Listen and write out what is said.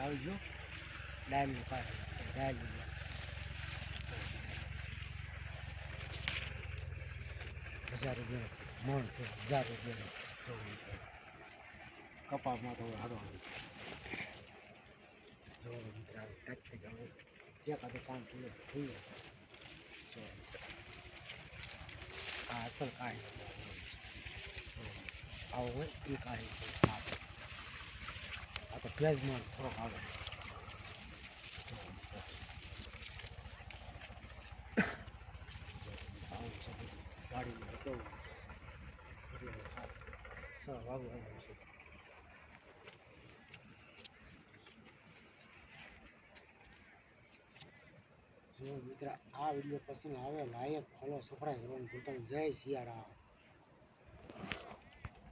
જો ડાયલનું કાઢે ડાયલ હજાર રૂપિયા મણ છે. હજાર રૂપિયા. કપાસમાં તો હારો જો મિત્ર આવે ટચ જે કાંતો કામ પૂરું થઈ આ અસલ કાંઈ. આવો હોય, એ કાઢી પ્યાજમાં થોડોક આવે ગાડીમાં કેવું આ સરળ છે જો મિત્ર, આ વીડિયો પસંદ આવે લાયક ફોલો સબસ્ક્રાઈબ કરવાનું ભૂલતા. જય સિયારામ